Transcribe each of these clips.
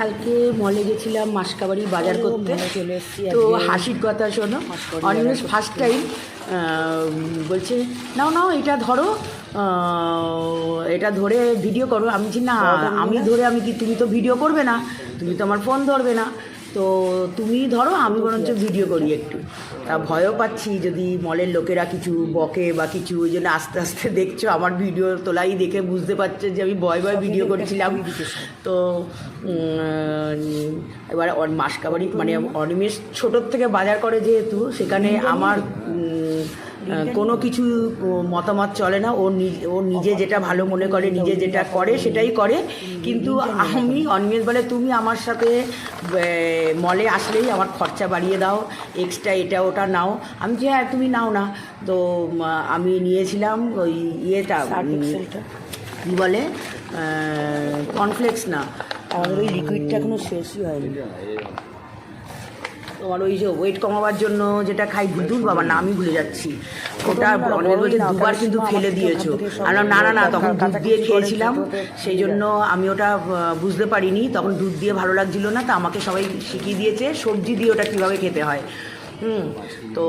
কালকে মলে গেছিলাম মাসকাবাড়ি বাজার করতে। তো হাসির কথা শোনো। অনিমেষ ফার্স্ট টাইম বলছে নাও নাও এটা ধরো। এটা ধরে ভিডিও করো। আমি বলছি না আমি ধরে আমি কি তুমি তো ভিডিও করবে না। তুমি তো আমার ফোন ধরবে না। তো তুমি ধরো আমি বরঞ্চ ভিডিও করি একটু। তা ভয়ও পাচ্ছি যদি মলের লোকেরা কিছু বকে বা কিছু ওই জন্য আস্তে আস্তে দেখছ আমার ভিডিও তোলাই দেখে বুঝতে পারছে যে আমি ভয় ভয় ভিডিও করছিলাম। তো এবার মাসকাবারি মাসকাবাড়ি মানে অনিমেষ ছোটোর থেকে বাজার করে যেহেতু সেখানে আমার কোনো কিছু মতামত চলে না। ও নিজ- ও নিজে যেটা ভালো মনে করে নিজে যেটা করে সেটাই করে। কিন্তু আমি অনিমেষ বলে তুমি আমার সাথে মলে আসলেই আমার খরচা বাড়িয়ে দাও এক্সট্রা এটা ওটা নাও। আমি যে হ্যাঁ তুমি নাও না। তো আমি নিয়েছিলাম ওই ইয়েটা কী বলে? কনফ্লেক্স না। আমাদের ওই লিকুইডটা এখনও শেষই হয়নি। তোমার ওই যে ওয়েট কমাবার জন্য যেটা খাই দূর বাবা না আমি ভুলে যাচ্ছি। ওটা অনেক বলছে, দুবার কিন্তু ফেলে দিয়েছ। আর না না না, তখন দুধ দিয়ে খেয়েছিলাম, সেই জন্য আমি ওটা বুঝতে পারিনি। তখন দুধ দিয়ে ভালো লাগছিল না, তা আমাকে সবাই শিখিয়ে দিয়েছে, সবজি দিয়ে ওটা কীভাবে খেতে হয়। হুম, তো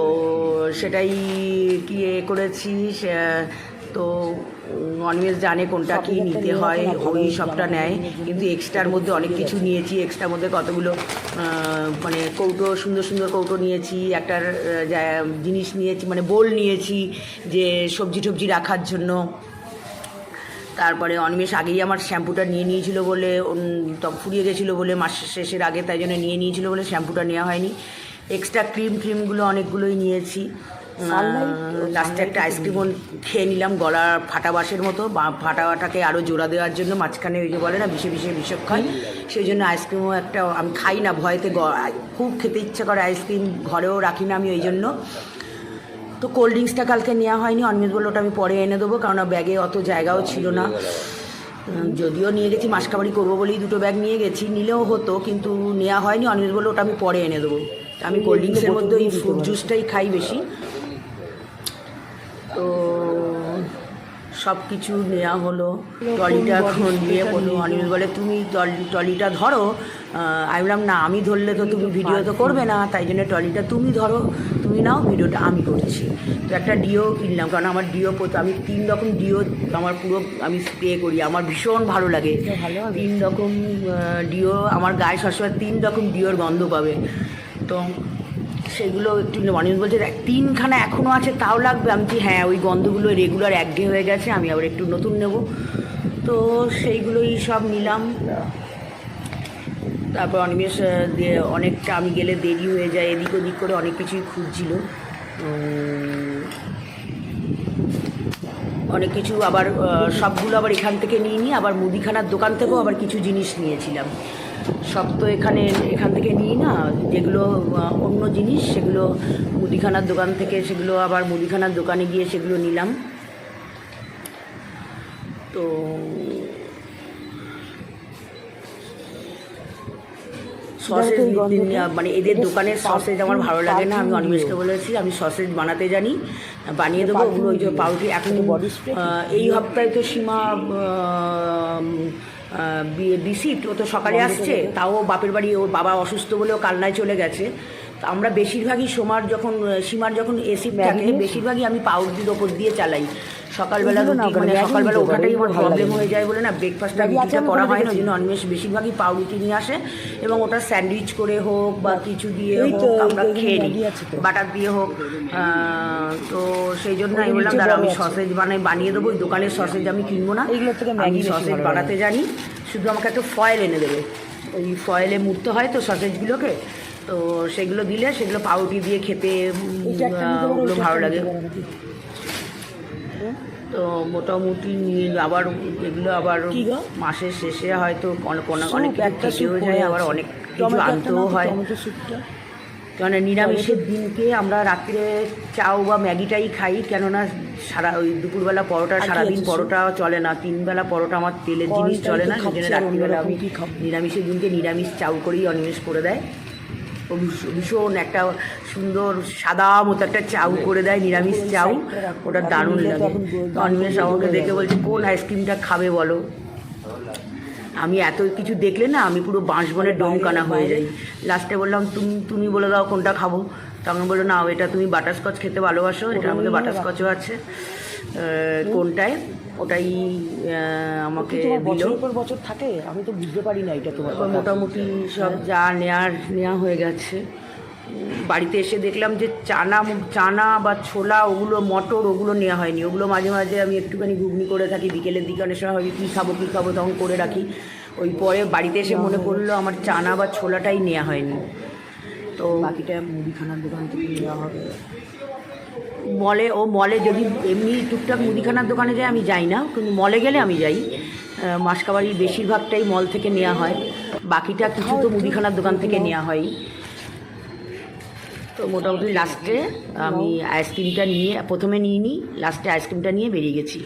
সেটাই কি এ করেছি তো অনিমেষ জানে কোনটা কি নিতে হয় ওই সবটা নেয়। কিন্তু এক্সট্রার মধ্যে অনেক কিছু নিয়েছি। এক্সট্রার মধ্যে কতগুলো মানে কৌটো সুন্দর সুন্দর কৌটো নিয়েছি। একটার জিনিস নিয়েছি মানে বোল নিয়েছি যে সবজি টবজি রাখার জন্য। তারপরে অনিমেষ আগেই আমার শ্যাম্পুটা নিয়ে নিয়েছিল বলে তখন ফুরিয়ে গেছিল বলে মাস শেষের আগে তাই জন্য নিয়ে নিয়েছিল বলে শ্যাম্পুটা নেওয়া হয়নি। এক্সট্রা ক্রিম ক্রিমগুলো অনেকগুলোই নিয়েছি। লাস্টে একটা আইসক্রিমও খেয়ে নিলাম গলা ফাটা বাসের মতো বা ফাটাটাকে আরও জোড়া দেওয়ার জন্য মাঝখানে ওই যে বলে না বিষে বিষে বিষক্ষণ সেই জন্য আইসক্রিমও একটা আমি খাই না ভয়তে খুব খেতে ইচ্ছা করে আইসক্রিম ঘরেও রাখি না আমি ওই জন্য। তো কোল্ড ড্রিঙ্কসটা কালকে নেওয়া হয়নি অনিমেষ বলল ওটা আমি পরে এনে দেবো কারণ ব্যাগে অত জায়গাও ছিল না। যদিও নিয়ে গেছি মাসকাবাড়ি করব বলেই দুটো ব্যাগ নিয়ে গেছি নিলেও হতো কিন্তু নেওয়া হয়নি অনিমেষ বলল ওটা আমি পরে এনে দেবো। আমি কোল্ড ড্রিঙ্কসের মধ্যে ওই ফ্রুট জুসটাই খাই বেশি। তো সব কিছু নেওয়া হলো ট্রলিটা নিয়ে বলল অনিমেষ বলে তুমি ট্রলি ট্রলিটা ধরো। আমি বললাম না আমি ধরলে তো তুমি ভিডিও তো করবে না তাই জন্য ট্রলিটা তুমি ধরো তুমি নাও ভিডিওটা আমি করছি। তো একটা ডিও কিনলাম কারণ আমার ডিও আমি তিন রকম ডিও আমার পুরো আমি স্প্রে করি আমার ভীষণ ভালো লাগে। তিন রকম ডিও আমার গায়ে সবসময় তিন রকম ডিওর গন্ধ পাবে। তো সেগুলো একটু বলছে "দেখ, তিনখানা এখনও আছে তাও লাগবে। আমি কি হ্যাঁ ওই গন্ধগুলো রেগুলার একঘেয়ে হয়ে গেছে আমি আবার একটু নতুন নেব। তো সেইগুলোই সব নিলাম। তারপর অনিমেষ দিয়ে অনেকটা আমি গেলে দেরি হয়ে যায় এদিক ওদিক করে অনেক কিছুই খুঁজছিল। অনেক কিছু আবার সবগুলো আবার এখান থেকে নিয়ে নিই আবার মুদিখানার দোকান থেকেও আবার কিছু জিনিস নিয়েছিলাম। সব তো এখানে এখান থেকে নিই না। যেগুলো অন্য জিনিস সেগুলো মুদিখানার দোকান থেকে সেগুলো আবার মুদিখানার দোকানে গিয়ে সেগুলো নিলাম। তো সসেজ মানে এদের দোকানের সসেজ আমার ভালো লাগে না আমি অনিমেষকে বলেছি আমি সসেজ বানাতে জানি বানিয়ে দেবো ওগুলো ওই যে পাউরুটি এখন বডি এই সপ্তাহে তো সীমা রিসিপ্ট ও তো সকালে আসছে তাও বাপের বাড়ি ওর বাবা অসুস্থ বলেও কান্নায় কালনায় চলে গেছে। আমরা বেশিরভাগই সোমার যখন সীমার যখন এসি থাকে বেশিরভাগই আমি পাউরুটির ওপর দিয়ে চালাই। সকালবেলা রুটি মানে সকালবেলা ওঠাটাই আমার প্রবলেম হয়ে যায় বলে না ব্রেকফাস্টটা রুটিটা করা হয় না ওই জন্য অন্বেষ বেশিরভাগই পাউরুটি নিয়ে আসে এবং ওটা স্যান্ডউইচ করে হোক বা কিছু দিয়ে হোক আমরা খেয়ে নিই। বাটার দিয়ে হোক তো সেই জন্য আমি বললাম দাঁড়া আমি সসেজ বানাই বানিয়ে দেবো ওই দোকানের সসেজ আমি কিনবো না। এইগুলোর থেকে ম্যাগি আমি সসেজ বানাতে জানি। শুধু আমাকে একটা ফয়েল এনে দেবে। ওই ফয়েলে মুড়তে হয় তো সসেজগুলোকে তো সেগুলো দিলে সেগুলো পাউরুটি দিয়ে খেতে ওগুলো ভালো লাগে? তো মোটামুটি নিয়ে আবার এগুলো আবার মাসের শেষে হয়তো অনেক অনেক কিছু খেতেও যায় আবার অনেক কিছু আনতেও হয়। কেননা নিরামিষের দিনকে আমরা রাত্রে চাউ বা ম্যাগিটাই খাই কেননা সারা ওই দুপুরবেলা পরোটা সারাদিন পরোটা চলে না। তিনবেলা পরোটা আমার তেলের জিনিস চলে না রাত্রিবেলা আমি? নিরামিষের দিনকে নিরামিষ চাউ করেই অনিমেষ করে দেয়। ভীষণ একটা সুন্দর সাদা মতো একটা চাউ করে দেয় নিরামিষ চাউ। ওটা দারুণ লাগে। অনিমেষ আমাকে দেখে বলছে কোন আইসক্রিমটা খাবে বলো? আমি এত কিছু দেখলে না আমি পুরো বাঁশবনের ডোমকানা হয়ে যাই। লাস্টে বললাম তুমি তুমি বলে দাও কোনটা খাব? তখন বলল না এটা তুমি বাটারস্কচ খেতে ভালোবাসো এটার মধ্যে বাটারস্কচও আছে। কোনটায়? ওটাই আমাকে বছর পর বছর থাকে? আমি তো বুঝতে পারি না এটা তোমার মোটামুটি সব যা নেয়ার নেওয়া হয়ে গেছে। বাড়িতে এসে দেখলাম যে চানা চানা বা ছোলা ওগুলো মটর ওগুলো নেওয়া হয়নি। ওগুলো মাঝে মাঝে আমি একটুখানি ঘুগনি করে থাকি। বিকেলের দিকে অনেক সময় হয় কী খাব কী খাব তখন করে রাখি। ওই পরে বাড়িতে এসে মনে পড়ল আমার চানা বা ছোলাটাই নেওয়া হয়নি। তো বাকিটা মুদিখানার দোকান থেকে নেওয়া হবে। মলে ও মলে যদি এমনি টুকটাক মুদিখানার দোকানে যাই আমি যাই না। কিন্তু মলে গেলে আমি যাই। মাসকাবাড়ির বেশিরভাগটাই মল থেকে নেওয়া হয়। বাকিটা কিছু তো মুদিখানার দোকান থেকে নেওয়া হয়। তো মোটামুটি লাস্টে আমি আইসক্রিমটা নিয়ে, প্রথমে নিয়ে নিই লাস্টে আইসক্রিমটা নিয়ে বেরিয়ে গেছি।